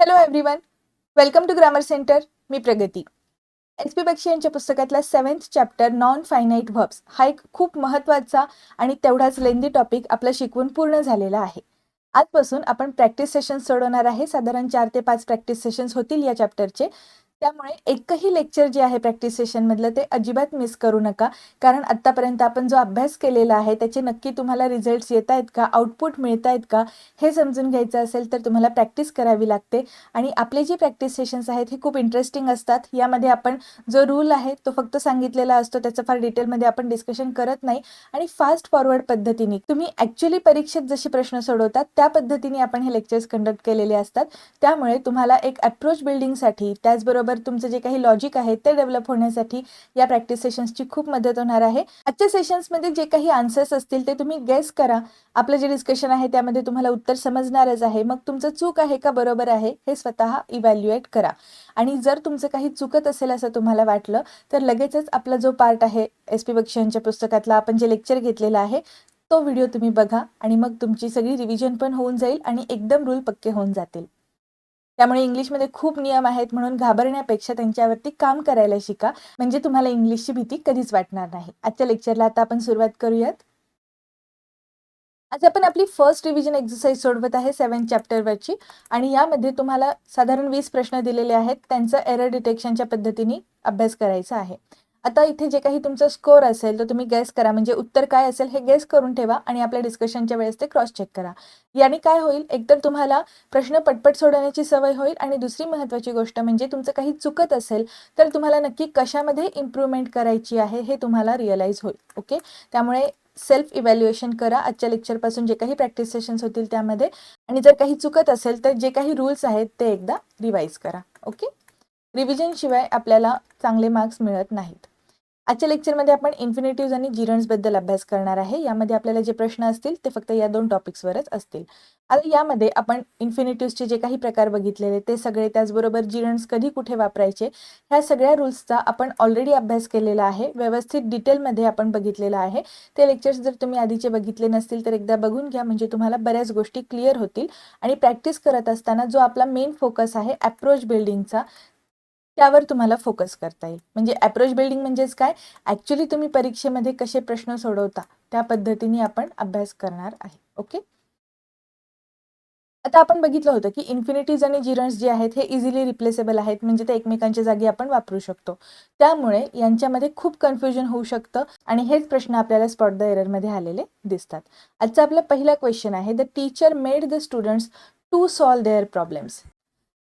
Hello everyone welcome to grammar centre me Pragati. S P Bakshi यांच्या पुस्तकातला seventh chapter non finite verbs हा एक खूप महत्त्वाचा आणि तेवढाच लेंदी टॉपिक आपला शिकवून पूर्ण झालेला आहे. आजपासून आपण प्रॅक्टिस सेशन्स सोडवणार आहे. साधारण चार ते पाच प्रॅक्टिस सेशन्स होतील या चॅप्टरचे त्यामुळे एकही लेक्चर जे आहे प्रॅक्टिस सेशनमधलं ते अजिबात मिस करू नका. कारण आत्तापर्यंत आपण जो अभ्यास केलेला आहे त्याचे नक्की तुम्हाला रिझल्ट्स येत आहेत का? आउटपुट मिळत आहेत का? हे समजून घ्यायचं असेल तर तुम्हाला प्रॅक्टिस करावी लागते. आणि आपले जे प्रॅक्टिस सेशन्स आहेत हे खूप इंटरेस्टिंग असतात. यामध्ये आपण जो रूल आहे तो फक्त सांगितलेला असतो. त्याचं फार डिटेलमध्ये आपण डिस्कशन करत नाही. आणि फास्ट फॉरवर्ड पद्धतीने तुम्ही ॲक्च्युली परीक्षेत जसे प्रश्न सोडवतात त्या पद्धतीने आपण हे लेक्चर्स कंडक्ट केलेले असतात. त्यामुळे तुम्हाला एक अप्रोच बिल्डिंगसाठी त्याचबरोबर तुमचं जे काही लॉजिक आहे ते डेव्हलप होण्यासाठी या प्रॅक्टिस सेशन्सची खूप मदत होणार आहे. आजच्या सेशन्समध्ये जे काही आन्सर्स असतील ते तुम्ही गेस करा. आपलं जे डिस्कशन आहे त्यामध्ये तुम्हाला उत्तर समजणारच आहे. मग तुमचं चूक आहे का बरोबर आहे हे स्वतः इव्हॅल्युएट करा. आणि जर तुमचं काही चुकत असेल असं तुम्हाला वाटलं तर लगेचच आपला जो पार्ट आहे एस पी बक्षी यांच्या पुस्तकातला आपण जे लेक्चर घेतलेलं आहे तो व्हिडिओ तुम्ही बघा आणि मग तुमची सगळी रिव्हिजन पण होऊन जाईल आणि एकदम रूल पक्के होऊन जातील. त्यामुळे इंग्लिशमध्ये खूप नियम आहेत म्हणून घाबरण्यापेक्षा त्यांच्यावरती काम करायला शिका. म्हणजे तुम्हाला इंग्लिशची भीती कधीच वाटणार नाही. आजच्या लेक्चरला आता आपण सुरुवात करूयात. आज आपण आपली फर्स्ट रिव्हिजन एक्सरसाइज सोडवत आहे सेवन चॅप्टरवरची आणि यामध्ये तुम्हाला साधारण वीस प्रश्न दिलेले आहेत. त्यांचं एरर डिटेक्शनच्या पद्धतीने अभ्यास करायचा आहे. आता इथे जे काही तुमचं स्कोअर असेल तर तुम्ही गेस करा. म्हणजे उत्तर काय असेल हे गेस करून ठेवा आणि आपल्या डिस्कशनच्या वेळेस ते क्रॉस चेक करा. याने काय होईल? एकतर तुम्हाला प्रश्न पटपट सोडवण्याची सवय होईल आणि दुसरी महत्त्वाची गोष्ट म्हणजे तुमचं काही चुकत असेल तर तुम्हाला नक्की कशामध्ये इम्प्रूव्हमेंट करायची आहे हे तुम्हाला रिअलाईज होईल. ओके त्यामुळे सेल्फ इव्हॅल्युएशन करा. आजच्या लेक्चरपासून जे काही प्रॅक्टिस सेशन्स होतील त्यामध्ये. आणि जर काही चुकत असेल तर जे काही रूल्स आहेत ते एकदा रिवाईज करा. ओके रिव्हिजनशिवाय आपल्याला चांगले मार्क्स मिळत नाहीत. आजच्या लेक्चरमध्ये आपण इन्फिनिटिव्ज आणि जिरन्सबद्दल अभ्यास करणार आहे. यामध्ये आपल्याला जे प्रश्न असतील ते फक्त या दोन टॉपिक्सवरच असतील. आता यामध्ये आपण इन्फिनेटिव्हचे जे काही प्रकार बघितलेले ते सगळे त्याचबरोबर जिरन्स कधी कुठे वापरायचे ह्या सगळ्या रूल्सचा आपण ऑलरेडी अभ्यास केलेला आहे. व्यवस्थित डिटेलमध्ये आपण बघितलेला आहे. ते लेक्चर्स जर तुम्ही आधीचे बघितले नसतील तर एकदा बघून घ्या. म्हणजे तुम्हाला बऱ्याच गोष्टी क्लिअर होतील. आणि प्रॅक्टिस करत असताना जो आपला मेन फोकस आहे अप्रोच बिल्डिंगचा त्यावर तुम्हाला फोकस करता येईल. म्हणजे अप्रोच बिल्डिंग म्हणजेच काय? ॲक्च्युली तुम्ही परीक्षेमध्ये कसे प्रश्न सोडवता त्या पद्धतीने आपण अभ्यास करणार आहे. ओके आता आपण बघितलं होतं की इन्फिनिटीज आणि जिरन्स जे आहेत हे इझिली रिप्लेसेबल आहेत. म्हणजे ते एकमेकांच्या जागी आपण वापरू शकतो. त्यामुळे यांच्यामध्ये खूप कन्फ्युजन होऊ शकतं आणि हेच प्रश्न आपल्याला स्पॉट द एररमध्ये आलेले दिसतात. आजचा आपला पहिला क्वेश्चन आहे the teacher made the students to solve their problems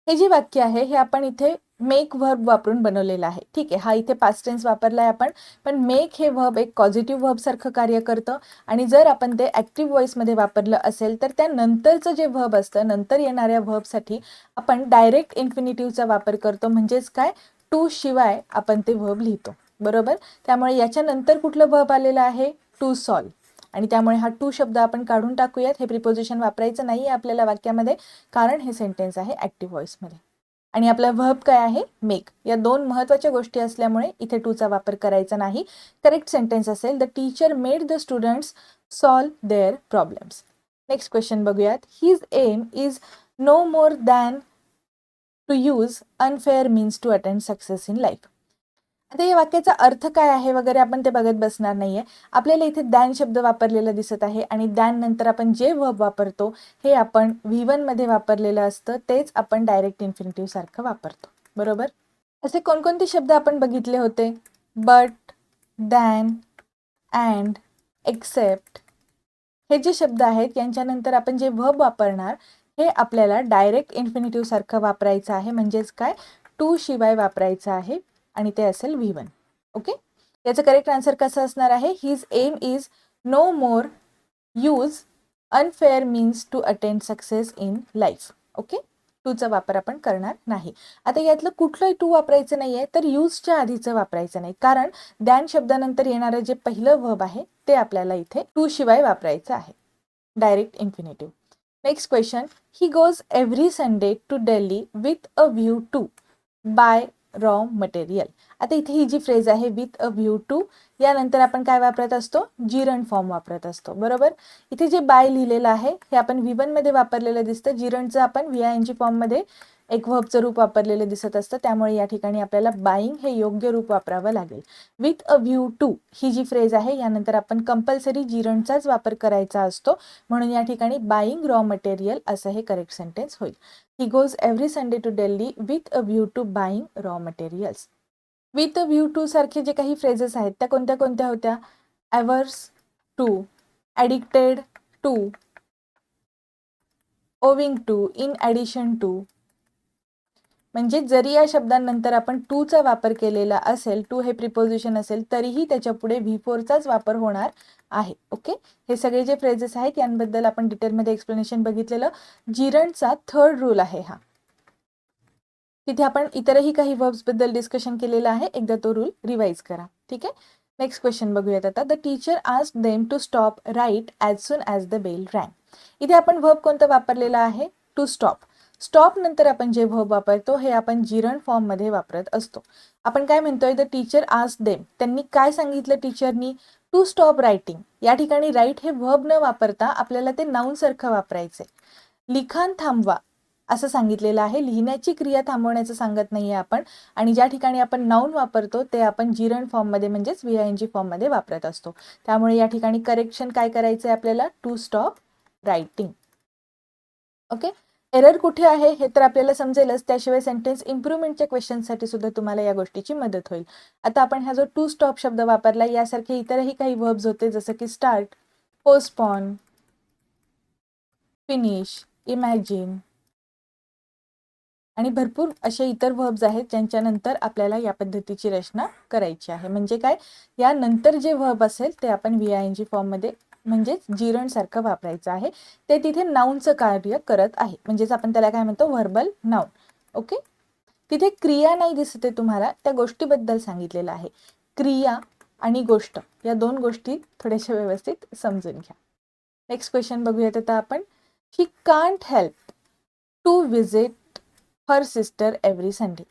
हे जे वाक्य आहे हे आपण इथे मेक व्हर्ब वापरून बनवलेलं आहे. ठीक आहे हा इथे पास्ट टेन्स वापरला आहे आपण पण मेक हे व्हर्ब एक पॉझिटिव्ह व्हर्बसारखं कार्य करतं आणि जर आपण ते ॲक्टिव्ह व्हॉईसमध्ये वापरलं असेल तर त्यानंतरचं जे व्हर्ब असतं नंतर येणाऱ्या व्हर्बसाठी आपण डायरेक्ट इन्फिनिटिव्हचा वापर करतो. म्हणजेच काय? टू शिवाय आपण ते व्हर्ब लिहितो. बरोबर? त्यामुळे याच्यानंतर कुठलं व्हर्ब आलेलं आहे? टू सॉल्व आणि त्यामुळे हा टू शब्द आपण काढून टाकूयात. हे प्रिपोजिशन वापरायचं नाही आहे आपल्याला वाक्यामध्ये कारण हे सेंटेन्स आहे ॲक्टिव्ह व्हॉइसमध्ये आणि आपला व्हब काय आहे? मेक या दोन महत्त्वाच्या गोष्टी असल्यामुळे इथे टूचा वापर करायचा नाही. करेक्ट सेंटेन्स असेल the teacher made the students solve their problems next question बघूयात. His aim is no more than to use unfair means to attend success in life आता या वाक्याचा अर्थ काय आहे वगैरे आपण ते बघत बसणार नाहीये. आपल्याला इथे दॅन शब्द वापरलेला दिसत आहे आणि दॅन नंतर आपण जे व्हब वापरतो हे आपण व्ही मध्ये वापरलेलं असतं तेच आपण डायरेक्ट इन्फिनिटिव्ह सारखं वापरतो. बरोबर? असे कोणकोणते शब्द आपण बघितले होते? But than and except. हे जे शब्द आहेत यांच्यानंतर आपण जे व्हब वापरणार हे आपल्याला डायरेक्ट इन्फिनिटिव्ह सारखं वापरायचं आहे. म्हणजेच काय? टू शिवाय वापरायचं आहे. आणि ते असेल व्ही वन ओके याचं करेक्ट आन्सर कसं असणार आहे? His aim is no more use unfair means to attend success in life okay टूचा वापर आपण करणार नाही. आता यातलं कुठलंही टू वापरायचं नाही आहे तर यूजच्या आधीचं वापरायचं नाही. कारण दॅन शब्दानंतर येणारं जे पहिलं व्हब आहे ते आपल्याला इथे टू शिवाय वापरायचं आहे. Direct infinitive next question he goes every Sunday to Delhi with a view to buy raw material आता इथे ही जी फ्रेज आहे विथ अ व्ह्यू टू यानंतर आपण काय वापरत असतो? जिरण फॉर्म वापरत असतो. बरोबर? इथे जे बाय लिहिलेलं आहे हे आपण व्ही मध्ये वापरलेलं दिसतं. जिरणचं आपण व्ही आय एन जी फॉर्ममध्ये एक व्हबचं रूप वापरलेलं दिसत असतं. त्यामुळे या ठिकाणी आपल्याला बाईंग हे योग्य रूप वापरावं लागेल. विथ अ व्ह्यू टू ही जी फ्रेज आहे यानंतर आपण कंपल्सरी जिरणचाच वापर करायचा असतो. म्हणून या ठिकाणी बाईंग रॉ मटेरियल असं हे करेक्ट सेंटेन्स होईल. He goes every Sunday to Delhi with a view to buying raw materials with a view to सारखे जे काही फ्रेजेस आहेत त्या कोणत्या कोणत्या होत्या? Averse to addicted to owing to in addition to म्हणजे जरी या शब्दांनंतर आपण टूचा वापर केलेला असेल टू हे प्रिपोजिशन असेल तरीही त्याच्या पुढे व्ही फोरचाच वापर होणार आहे ओके? हे सगळे जे फ्रेजेस आहेत यांबद्दल आपण डिटेलमध्ये एक्सप्लेनेशन बघितलेलं. जिरणचा थर्ड रूल आहे हा. तिथे आपण इतरही काही वर्ब्सबद्दल डिस्कशन केलेलं आहे. एकदा तो रूल रिवाईज करा ठीक आहे? नेक्स्ट क्वेश्चन बघूयात आता. द टीचर आज them to stop write as soon as the bell rang इथे आपण वर्ब कोणतं वापरलेलं आहे? टू स्टॉप स्टॉप नंतर आपण जे व्हर्ब वापरतो हे आपण जिरण फॉर्ममध्ये वापरत असतो. आपण काय म्हणतोय? द टीचर आज देम त्यांनी काय सांगितलं टीचरनी टू स्टॉप रायटिंग या ठिकाणी राईट हे व्हर्ब न वापरता आपल्याला ते नाऊन सारखं वापरायचंय. लिखाण थांबवा असं सांगितलेलं आहे. लिहिण्याची क्रिया थांबवण्याचं सांगत नाहीये आपण. आणि ज्या ठिकाणी आपण नाऊन वापरतो ते आपण जिरण फॉर्ममध्ये म्हणजेच व्ही आय एन जी फॉर्ममध्ये वापरत असतो. त्यामुळे या ठिकाणी करेक्शन काय करायचं आहे आपल्याला? To stop writing okay error कुठे आहे हे तर आपल्याला समजेलच. त्याशिवाय सेंटेन्स इम्प्रुव्हमेंटच्या क्वेश्चनसाठी सुद्धा तुम्हाला या गोष्टीची मदत होईल. आता आपण हा जो टू स्टॉप शब्द वापरला यासारखे इतरही काही वर्ब्स होते जसं की स्टार्ट पोस्टपॉन फिनिश इमॅजिन आणि भरपूर असे इतर वर्ब्स आहेत ज्यांच्यानंतर आपल्याला या पद्धतीची रचना करायची आहे. म्हणजे काय? यानंतर जे व्हर्ब असेल ते आपण व्ही आय एन जी फॉर्ममध्ये म्हणजेच जिरणसारखं वापरायचं आहे. ते तिथे नाऊनचं कार्य करत आहे. म्हणजेच आपण त्याला काय म्हणतो? व्हर्बल नाऊन ओके तिथे क्रिया नाही दिसते तुम्हाला त्या गोष्टीबद्दल सांगितलेलं आहे. क्रिया आणि गोष्ट या दोन गोष्टी थोड्याशा व्यवस्थित समजून घ्या. नेक्स्ट क्वेश्चन बघूयात आता आपण. He can't help to visit her sister every Sunday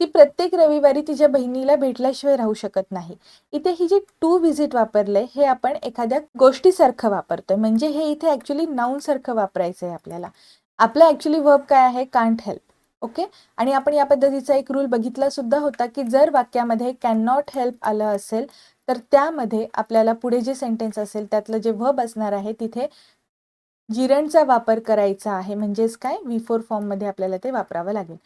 ती प्रत्येक रविवारी तिच्या बहिणीला भेटल्याशिवाय राहू शकत नाही. इथे ही जी टू व्हिजिट वापरले हे आपण एखाद्या गोष्टीसारखं वापरतोय. म्हणजे हे इथे ऍक्च्युली नाऊन सारखं वापरायचं आहे आपल्याला. आपला ऍक्च्युली वर्ब काय आहे? कांट हेल्प ओके आणि आपण या पद्धतीचा एक रूल बघितला सुद्धा होता की जर वाक्यामध्ये कॅन नॉट हेल्प आलं असेल तर त्यामध्ये आपल्याला पुढे जे सेंटेन्स असेल त्यातलं जे वर्ब असणार आहे तिथे जिरणचा वापर करायचा आहे. म्हणजेच काय? व्ही फोर फॉर्ममध्ये आपल्याला ते वापरावं लागेल.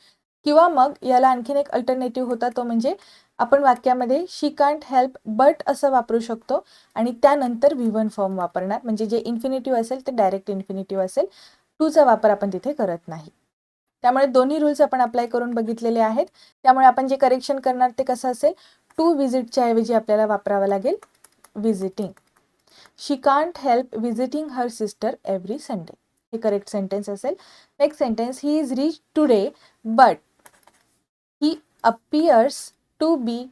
किंवा मग याला आणखीन एक अल्टरनेटिव्ह होता तो म्हणजे आपण वाक्यामध्ये शी कांट हेल्प बट असं वापरू शकतो आणि त्यानंतर व्ही वन फॉर्म वापरणार. म्हणजे जे इन्फिनिटिव्ह असेल ते डायरेक्ट इन्फिनिटिव्ह असेल. टूचा वापर आपण तिथे करत नाही. त्यामुळे दोन्ही रूल्स आपण अप्लाय करून बघितलेले आहेत. त्यामुळे आपण जे करेक्शन करणार ते कसं असेल? टू व्हिजिटच्या ऐवजी आपल्याला वापरावं लागेल. Visiting she can't help visiting her sister every Sunday हे करेक्ट सेंटेन्स असेल. Next sentence he is rich today but appears to be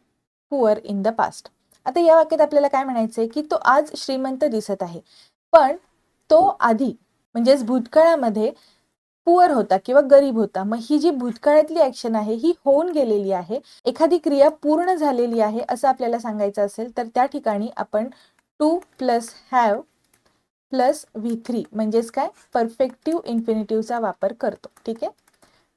poor in the past आता या वाक्यात आपल्याला काय म्हणायचं आहे की तो आज श्रीमंत दिसत आहे. पण तो आधी म्हणजेच भूतकाळामध्ये पुअर होता किंवा गरीब होता. मग ही जी भूतकाळातली ऍक्शन आहे ही होऊन गेलेली आहे एखादी क्रिया पूर्ण झालेली आहे असं आपल्याला सांगायचं असेल तर त्या ठिकाणी आपण to plus have plus V three म्हणजेच काय? परफेक्टिव्ह इन्फिनिटिव्हचा वापर करतो. ठीक आहे?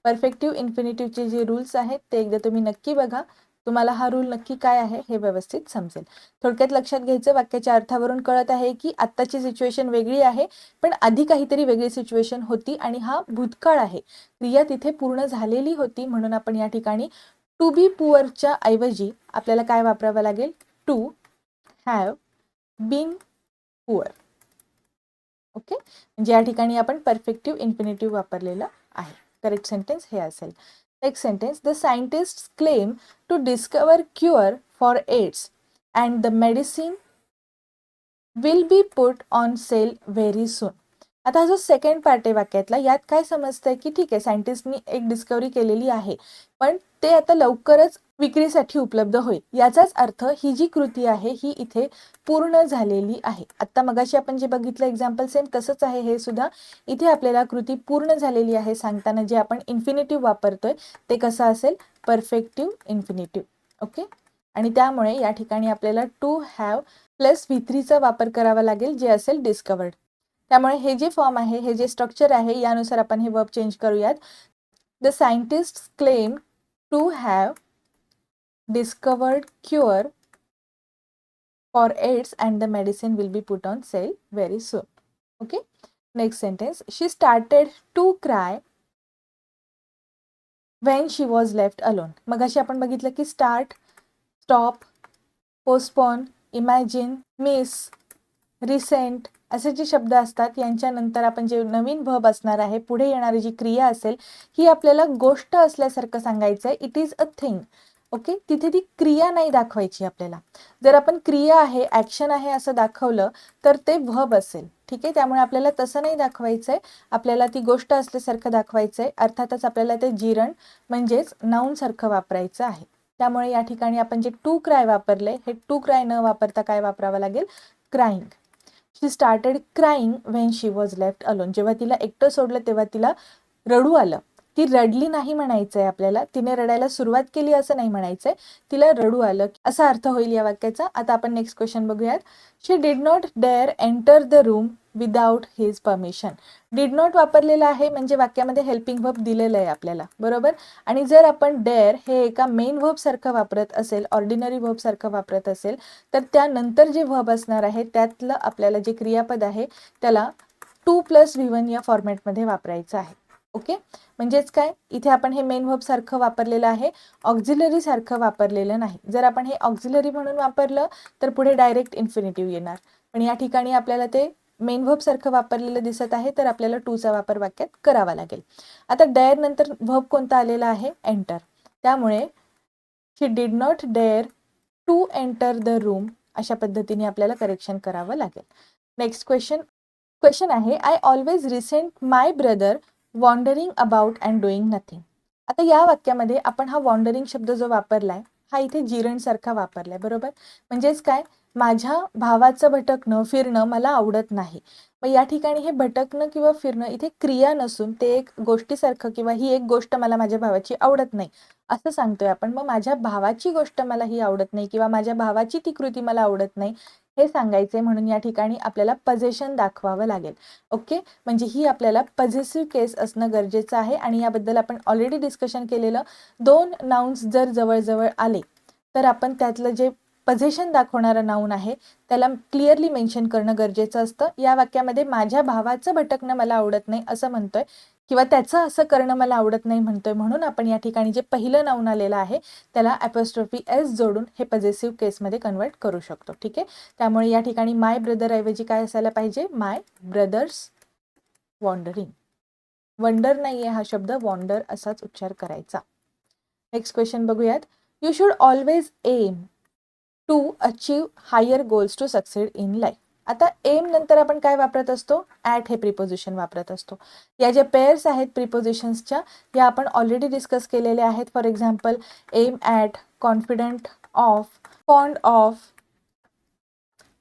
परफेक्टिव्ह इन्फिनिटिव्हचे जे रूल्स आहेत ते एकदा तुम्ही नक्की बघा. तुम्हाला हा रूल नक्की काय आहे हे व्यवस्थित समजेल. थोडक्यात लक्षात घ्यायचं वाक्याच्या अर्थावरून कळत आहे की आत्ताची सिच्युएशन वेगळी आहे पण आधी काहीतरी वेगळी सिच्युएशन होती आणि हा भूतकाळ आहे. क्रिया तिथे पूर्ण झालेली होती म्हणून आपण या ठिकाणी टू बी पुअरच्या ऐवजी आपल्याला काय वापरावं लागेल? To have been poor okay म्हणजे या ठिकाणी आपण परफेक्टिव्ह इन्फिनिटिव्ह वापरलेलं आहे. करेक्ट सेंटेन्स हे असेल next sentence the scientist claim to discover cure for AIDS and the medicine will be put on sale very soon आता हा जो सेकंड पार्ट आहे वाक्यातला यात काय समजतंय की ठीक आहे सायंटिस्टनी एक डिस्कवरी केलेली आहे पण ते आता लवकरच विक्रीसाठी उपलब्ध होईल. याचाच अर्थ ही जी कृती आहे ही इथे पूर्ण झालेली आहे. आत्ता मगाशी आपण जे बघितलं एक्झाम्पल सेम तसंच आहे हे सुद्धा. इथे आपल्याला कृती पूर्ण झालेली आहे सांगताना जे आपण इन्फिनिटिव्ह वापरतोय ते कसं असेल? परफेक्टिव्ह इन्फिनिटिव्ह ओके आणि त्यामुळे या ठिकाणी आपल्याला टू हॅव प्लस व्ही थ्रीचा वापर करावा लागेल जे असेल डिस्कवर्ड त्यामुळे हे जे फॉर्म आहे हे जे स्ट्रक्चर आहे यानुसार आपण हे वर्ब चेंज करूयात. The scientist claim to have discovered cure for AIDS and the medicine will be put on sale very soon. Okay. Next sentence. She started to cry when she was left alone. मगाशी आपण बघितलं की start, stop, postpone, imagine, miss, resent असे जे शब्द असतात यांच्यानंतर आपण जे नवीन भब असणार आहे पुढे येणारी जी क्रिया असेल ही आपल्याला गोष्ट असल्यासारखं सांगायचं आहे it is a thing okay? तिथे ती क्रिया नाही दाखवायची आपल्याला. जर आपण क्रिया आहे ॲक्शन आहे असं दाखवलं तर ते व्हब असेल. ठीक आहे? त्यामुळे आपल्याला तसं नाही दाखवायचं आहे आपल्याला ती गोष्ट असल्यासारखं दाखवायचं आहे अर्थातच आपल्याला ते जिरण म्हणजेच नाऊनसारखं वापरायचं आहे. त्यामुळे या ठिकाणी आपण जे टू क्राय वापरले हे टू क्राय न वापरता काय वापरावं लागेल? Crying she started crying when she was left alone जेव्हा तिला एकटं सोडलं तेव्हा तिला रडू आलं. ती रडली नाही म्हणायचंय आपल्याला. तिने रडायला सुरुवात केली असं नाही म्हणायचंय. तिला रडू आलं असा अर्थ होईल या वाक्याचा. आता आपण नेक्स्ट क्वेश्चन बघूयात. She did not dare enter the room without his permission did not वापरलेलं आहे म्हणजे वाक्यामध्ये हेल्पिंग वर्ब दिलेलं आहे आपल्याला. बरोबर? आणि जर आपण डेअर हे एका मेन वर्ब सारखं वापरत असेल ऑर्डिनरी वर्ब सारखं वापरत असेल तर त्यानंतर जे वर्ब असणार आहे त्यातलं आपल्याला जे क्रियापद आहे त्याला टू प्लस व्ही वन या फॉर्मॅटमध्ये वापरायचं आहे. ओके? म्हणजेच काय? इथे आपण हे मेन व्हब सारखं वापरलेलं आहे. ऑक्झिलरी सारखं वापरलेलं नाही. जर आपण हे ऑक्झिलरी म्हणून वापरलं तर पुढे डायरेक्ट इन्फिनिटिव्ह येणार. पण या ठिकाणी आपल्याला ते मेन व्हब सारखं वापरलेलं दिसत आहे तर आपल्याला टूचा वापर वाक्यात करावा लागेल. आता डेअर नंतर व्हब कोणता आलेला आहे? एंटर त्यामुळे she did not dare to enter the room अशा पद्धतीने आपल्याला करेक्शन करावं लागेल. नेक्स्ट क्वेश्चन क्वेश्चन आहे I always resent my brother wandering about and doing nothing आता या वाक्यामध्ये आपण हा वॉन्डरिंग शब्द जो वापरलाय हा इथे जिरणसारखा वापरलाय बरोबर? म्हणजेच काय? माझ्या भावाचं भटकणं फिरणं मला आवडत नाही. मग या ठिकाणी हे भटकणं किंवा फिरणं इथे क्रिया नसून ते एक गोष्टीसारखं किंवा ही एक गोष्ट मला माझ्या भावाची आवडत नाही असं सांगतोय आपण. मग माझ्या भावाची गोष्ट मला ही आवडत नाही किंवा माझ्या भावाची ती कृती मला आवडत नाही हे सांगायचे म्हणून या ठिकाणी आपल्याला पजेशन दाखवावं लागेल. ओके म्हणजे ही आपल्याला पझेसिव्ह केस असणं गरजेचं आहे आणि याबद्दल आपण ऑलरेडी डिस्कशन केलेलं दोन नाउन्स जर जवळजवळ आले तर आपण त्यातलं जे पझेशन दाखवणारं नाऊन आहे त्याला क्लिअरली मेन्शन करणं गरजेचं असतं. या वाक्यामध्ये माझ्या भावाचं भटकणं मला आवडत नाही असं म्हणतोय. किंवा त्याचं असं करणं मला आवडत नाही म्हणतोय म्हणून आपण या ठिकाणी जे पहिलं नाऊन आलेलं आहे त्याला ॲपोस्ट्रॉफी एस जोडून हे पजेसिव्ह केसमध्ये कन्वर्ट करू शकतो. ठीक आहे? त्यामुळे या ठिकाणी माय ब्रदर ऐवजी काय असायला पाहिजे? माय ब्रदर्स वॉन्डरिंग वंडर नाही आहे हा शब्द वॉन्डर असाच उच्चार करायचा. नेक्स्ट क्वेश्चन बघूयात. You should always aim to achieve higher goals to succeed in life आता एम नंतर आपण काय वापरत असतो? ॲट हे प्रिपोजिशन वापरत असतो. या ज्या पेअर्स आहेत प्रिपोजिशन्सच्या या आपण ऑलरेडी डिस्कस केलेल्या आहेत. For example aim at confident of fond of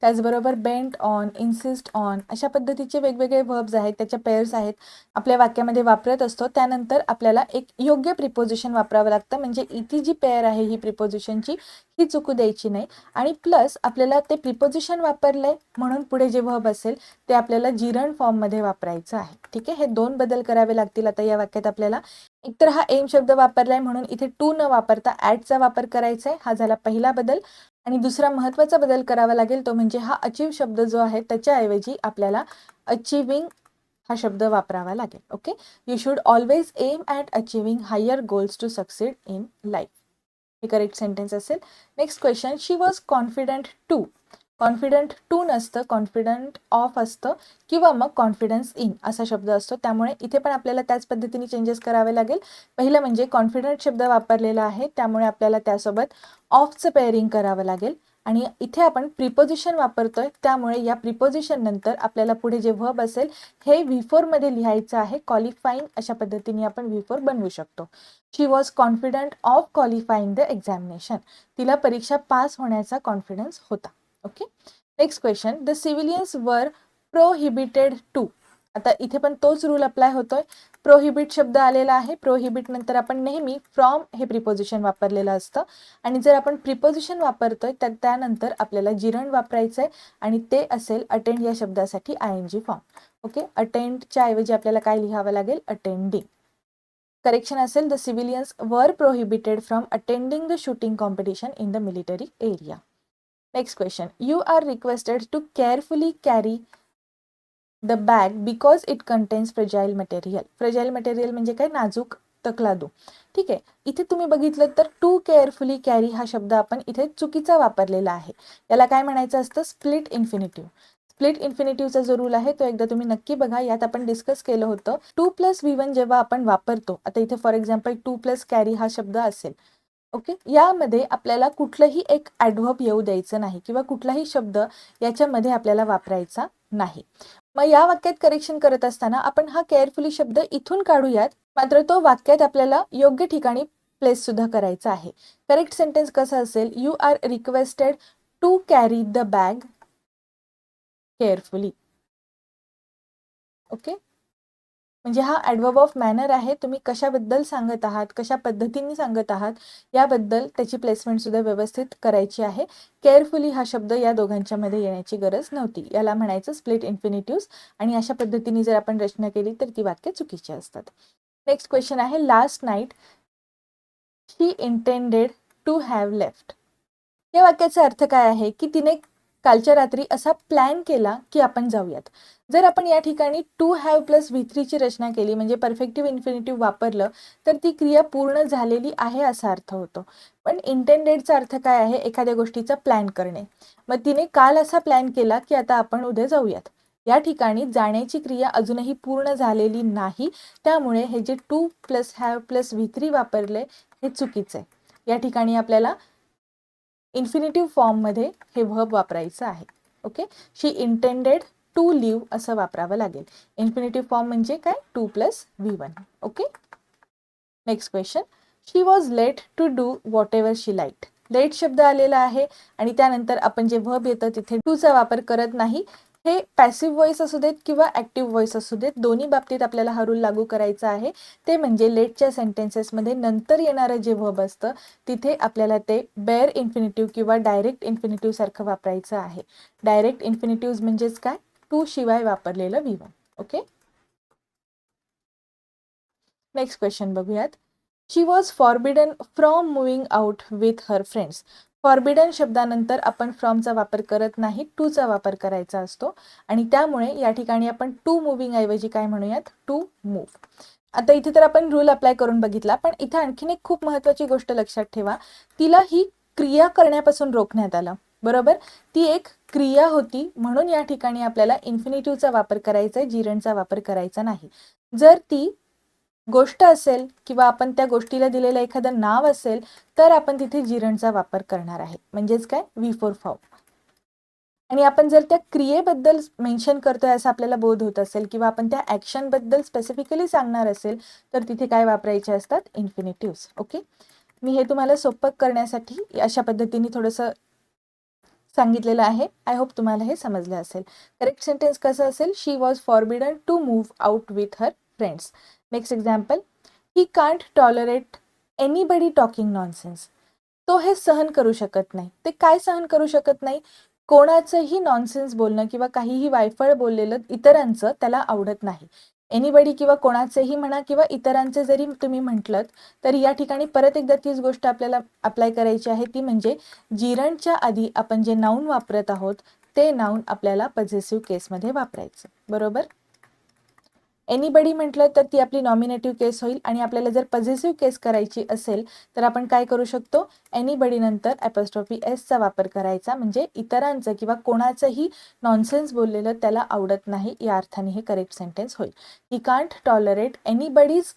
त्याचबरोबर बेंट ऑन इन्सिस्ट ऑन अशा पद्धतीचे वेगवेगळे वर्ब्स आहेत त्याच्या पेअर्स आहेत आपल्या वाक्यामध्ये वापरत असतो. त्यानंतर आपल्याला एक योग्य प्रिपोजिशन वापरावं लागतं. म्हणजे इथे जी पेअर आहे ही प्रिपोजिशनची ही चुकू द्यायची नाही. आणि प्लस आपल्याला ते प्रिपोजिशन वापरलंय म्हणून पुढे जे वर्ब असेल ते आपल्याला जिरण फॉर्ममध्ये वापरायचं आहे. ठीक आहे? हे दोन बदल करावे लागतील. आता या वाक्यात आपल्याला एकतर हा एम शब्द वापरलाय म्हणून इथे टू न वापरता ॲडचा वापर करायचा आहे हा झाला पहिला बदल. आणि दुसरा महत्त्वाचा बदल करावा लागेल तो म्हणजे हा अचीव शब्द जो आहे त्याच्याऐवजी आपल्याला अचिविंग हा शब्द वापरावा लागेल. Okay you should always aim at achieving higher goals to succeed in life हे करेक्ट सेंटेन्स असेल. Next question she was confident to confident to नसतं कॉन्फिडंट ऑफ असतं किंवा मग कॉन्फिडन्स इन असा शब्द असतो. त्यामुळे इथे पण आपल्याला त्याच पद्धतीने चेंजेस करावे लागेल. पहिलं म्हणजे कॉन्फिडंट शब्द वापरलेला आहे त्यामुळे आपल्याला त्यासोबत ऑफचं पेअरिंग करावं लागेल. आणि इथे आपण प्रिपोजिशन वापरतोय त्यामुळे या प्रिपोजिशन नंतर आपल्याला पुढे जे व्हब असेल हे व्ही मध्ये लिहायचं आहे. क्वालिफाईंग अशा पद्धतीने आपण व्ही फोर बनवू शकतो. She was confident of qualifying the examination तिला परीक्षा पास होण्याचा कॉन्फिडन्स होता. Okay next question the civilians वर प्रोहिबिटेड टू आता इथे पण तोच रूल अप्लाय होतोय. प्रोहिबिट शब्द आलेला आहे. प्रोहिबिट नंतर आपण नेहमी फ्रॉम हे प्रिपोजिशन वापरलेलं असतं. आणि जर आपण प्रिपोजिशन वापरतोय तर त्यानंतर आपल्याला जिरण वापरायचं आहे आणि ते असेल अटेंड या शब्दासाठी I N G form okay अटेंडच्या ऐवजी आपल्याला काय लिहावं लागेल? अटेंडिंग करेक्शन असेल. The civilians were prohibited from attending the shooting competition in the military area next question you are requested to carefully carry the bag because it contains fragile material fragile material म्हणजे काय? नाजूक तकलादू. ठीक आहे? इथे तुम्ही बघितलं तर टू केअरफुली कॅरी हा शब्द आपण इथे चुकीचा वापरलेला आहे. याला काय म्हणायचं असतं? स्प्लिट इन्फिनिटिव्ह स्प्लिट इन्फिनिटिव्हचा जो रूल आहे तो एकदा तुम्ही नक्की बघा. यात आपण डिस्कस केलं होतं. टू प्लस व्ही वन जेव्हा आपण वापरतो आता इथे for example to plus carry हा शब्द असेल. ओके? यामध्ये आपल्याला कुठलंही एक ॲडव्हर्ब येऊ द्यायचं नाही किंवा कुठलाही शब्द याच्यामध्ये आपल्याला वापरायचा नाही. मग या वाक्यात करेक्शन करत असताना आपण हा केअरफुली शब्द इथून काढूयात मात्र तो वाक्यात आपल्याला योग्य ठिकाणी प्लेस सुद्धा करायचा आहे. करेक्ट सेंटेन्स कसा असेल? You are requested to carry the bag carefully okay? म्हणजे हा ॲडवर्ब ऑफ मॅनर आहे तुम्ही कशाबद्दल सांगत आहात कशा पद्धतीने सांगत आहात याबद्दल त्याची प्लेसमेंट सुद्धा व्यवस्थित करायची आहे. केअरफुली हा शब्द या दोघांच्यामध्ये येण्याची गरज नव्हती. याला म्हणायचं स्प्लिट इन्फिनिटिव्स आणि अशा पद्धतीने जर आपण रचना केली तर ती वाक्य चुकीची असतात. नेक्स्ट क्वेश्चन आहे last night she intended to have left या वाक्याचा अर्थ काय आहे? की तिने कालच्या रात्री असा प्लॅन केला की आपण जाऊयात. जर आपण या ठिकाणी टू हॅव प्लस व्ही थ्रीची रचना केली म्हणजे परफेक्टिव्ह इन्फिनिटिव्ह वापरलं तर ती क्रिया पूर्ण झालेली आहे असा अर्थ होतो. पण इंटेंडेडचा अर्थ काय आहे? एखाद्या गोष्टीचा प्लॅन करणे. मग तिने काल असा प्लॅन केला की आता आपण उद्या जाऊयात. या ठिकाणी जाण्याची क्रिया अजूनही पूर्ण झालेली नाही त्यामुळे हे जे to plus have plus V three वापरले हे चुकीचं आहे. या ठिकाणी आपल्याला इन्फिनिटिव्ह फॉर्ममध्ये हे व्हब वापरायचं आहे. Okay she intended to leave असं वापरावं लागेल. इन्फिनिटिव्ह फॉर्म म्हणजे काय? To plus V one okay next question she was late to do whatever she light late शब्द आलेला आहे आणि त्यानंतर आपण जे व्हब येतं तिथे टूचा वापर करत नाही. हे पॅसिव्ह व्हॉइस असू देत किंवा ॲक्टिव्ह व्हॉइस असू देत दोन्ही बाबतीत आपल्याला हा रूल लागू करायचा आहे. ते म्हणजे लेटच्या सेंटेन्सेसमध्ये नंतर येणारं जे व्हब असतं तिथे आपल्याला ते बेअर इन्फिनिटिव्ह किंवा डायरेक्ट इन्फिनिटिव्ह सारखं वापरायचं आहे. डायरेक्ट इन्फिनिटिव्ह म्हणजेच काय? टू शिवाय वापरलेलं व्ही ओके नेक्स्ट क्वेश्चन बघूयात. She was forbidden from moving out with her friends forbidden शब्दानंतर आपण फ्रॉमचा वापर करत नाही टूचा वापर करायचा असतो. आणि त्यामुळे या ठिकाणी आपण टू मुव्हिंग ऐवजी काय म्हणूयात? टू मूव्ह आता इथे तर आपण रूल अप्लाय करून बघितला पण इथे आणखीन एक खूप महत्वाची गोष्ट लक्षात ठेवा. तिला ही क्रिया करण्यापासून रोखण्यात आलं. बरोबर? ती एक क्रिया होती म्हणून या ठिकाणी आपल्याला इन्फिनिटिव्हचा वापर करायचा आहे जिरणचा वापर करायचा नाही. जर ती गोष्ट असेल किंवा आपण त्या गोष्टीला दिलेलं एखादं नाव असेल तर आपण तिथे जिरणचा वापर करणार आहे. म्हणजेच काय? व्ही फोर फॉर्म आणि आपण जर त्या क्रियेबद्दल मेन्शन करतोय असं आपल्याला बोध होत असेल किंवा आपण त्या ॲक्शनबद्दल स्पेसिफिकली सांगणार असेल तर तिथे काय वापरायचे असतात? इन्फिनिटिव्स ओके मी हे तुम्हाला सोपं करण्यासाठी अशा पद्धतीने थोडंसं सांगितलेलं आहे. आय होप तुम्हाला हे समजलं असेल. करेक्ट सेंटेन्स कसं असेल? She was forbidden to move out with her friends next example he can't tolerate anybody talking nonsense तो हे सहन करू शकत नाही. ते काय सहन करू शकत नाही? कोणाचंही नॉनसेन्स बोलणं किंवा काहीही वायफळ बोललेलं इतरांचं त्याला आवडत नाही. एनीबडी किंवा कोणाचेही म्हणा किंवा इतरांचे जरी तुम्ही म्हटलं तर या ठिकाणी परत एकदा तीच गोष्ट आपल्याला अप्लाय करायची आहे. ती म्हणजे जिरणच्या आधी आपण जे नाऊन वापरत आहोत ते नाऊन आपल्याला पझेसिव्ह केसमध्ये वापरायचं. बरोबर? एनीबडी म्हटलं तर ती आपली नॉमिनेटिव्ह केस होईल आणि आपल्याला जर पझेसिव्ह केस करायची असेल तर आपण काय करू शकतो? एनीबडी नंतर ॲपॉस्ट्रॉफी एसचा वापर करायचा. म्हणजे इतरांचं किंवा कोणाचंही नॉनसेन्स बोललेलं त्याला आवडत नाही. या अर्थाने हे करेक्ट सेंटेन्स होईल. He can't tolerate anybody's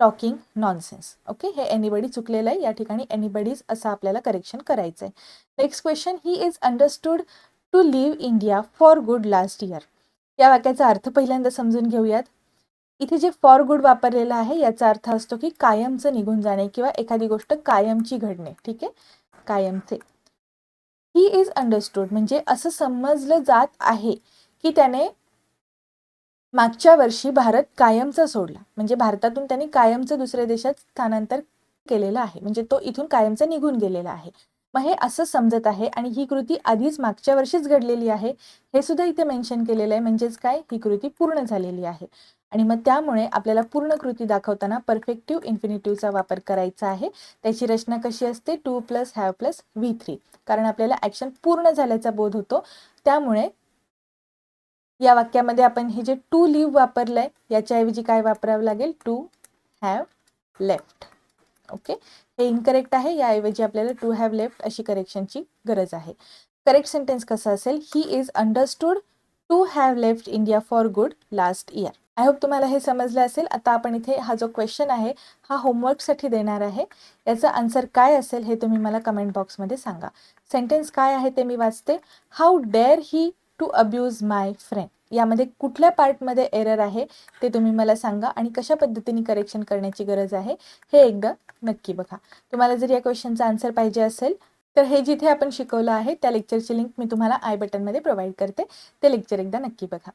talking nonsense okay हे एनिबडी चुकलेलं आहे. या ठिकाणी एनिबडीज असं आपल्याला करेक्शन करायचं आहे. Next question he is understood to leave India for good last year या वाक्याचा अर्थ पहिल्यांदा समजून घेऊयात. इथे जे फॉर गुड वापरलेलं आहे याचा अर्थ असतो की कायमचं निघून जाणे किंवा एखादी गोष्ट कायमची घडणे. ठीक आहे? कायमचे. ही इज अंडरस्टूड म्हणजे असं समजलं जात आहे की त्याने मागच्या वर्षी भारत कायमचा सोडला. म्हणजे भारतातून त्यांनी कायमचं दुसऱ्या देशात स्थानांतर केलेलं आहे. म्हणजे तो इथून कायमचा निघून गेलेला आहे. मग हे असं समजत आहे आणि ही कृती आधीच मागच्या वर्षीच घडलेली आहे. हे सुद्धा इथे मेन्शन केलेलं आहे. म्हणजेच काय? ही कृती पूर्ण झालेली आहे. आणि मग त्यामुळे आपल्याला पूर्ण कृती दाखवताना परफेक्टिव्ह इन्फिनिटिव्हचा वापर करायचा आहे. त्याची रचना कशी असते? To plus have plus V three. कारण आपल्याला ॲक्शन पूर्ण झाल्याचा बोध होतो. त्यामुळे या वाक्यामध्ये आपण हे जे टू लिव्ह वापरलंय याच्याऐवजी काय वापरावं लागेल? To have left. ओके? हे इनकरेक्ट आहे. याऐवजी आपल्याला टू हॅव लेफ्ट अशी करेक्शनची गरज आहे. करेक्ट सेंटेन्स कसं असेल? He is understood to have left India for good last year. I hope तुम्हाला हे समजलं असेल. आता आपण इथे हा जो क्वेश्चन आहे हा होमवर्कसाठी देणार आहे. याचा आन्सर काय असेल हे तुम्ही मला कमेंट बॉक्समध्ये सांगा. सेंटेन्स काय आहे ते मी वाचते. How dare he to abuse my friend यामध्ये कुठल्या पार्टमध्ये एरर आहे ते तुम्ही मला सांगा आणि कशा पद्धतीने करेक्शन करण्याची गरज आहे हे एकदा नक्की बघा. तुम्हाला जर या क्वेश्चनचा आन्सर पाहिजे असेल तर हे जिथे आपण शिकवलं आहे त्या लेक्चरची लिंक मी तुम्हाला आय बटनमध्ये प्रोव्हाइड करते. ते लेक्चर एकदा नक्की बघा.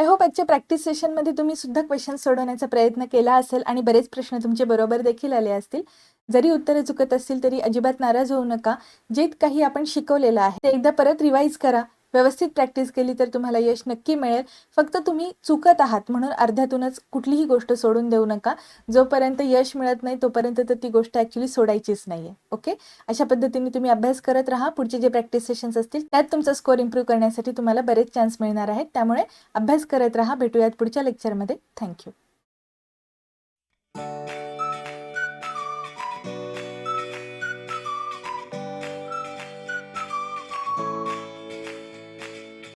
आय होप आजच्या प्रॅक्टिस सेशनमध्ये तुम्ही सुद्धा क्वेश्चन सोडवण्याचा प्रयत्न केला असेल आणि बरेच प्रश्न तुमचे बरोबर देखील आले असतील. जरी उत्तरे चुकत असतील तरी अजिबात नाराज होऊ नका. जे काही आपण शिकवलेलं आहे ते एकदा परत रिवाईज करा. व्यवस्थित प्रॅक्टिस केली तर तुम्हाला यश नक्की मिळेल. फक्त तुम्ही चुकत आहात म्हणून अर्ध्यातूनच कुठलीही गोष्ट सोडून देऊ नका. जोपर्यंत यश मिळत नाही तोपर्यंत तर ती गोष्ट ॲक्च्युली सोडायचीच नाही आहे ओके अशा पद्धतीने तुम्ही अभ्यास करत राहा. पुढचे जे प्रॅक्टिस सेशन्स असतील त्यात तुमचा स्कोर इम्प्रूव्ह करण्यासाठी तुम्हाला बरेच चान्स मिळणार आहेत. त्यामुळे अभ्यास करत राहा. भेटूयात पुढच्या लेक्चरमध्ये थँक्यू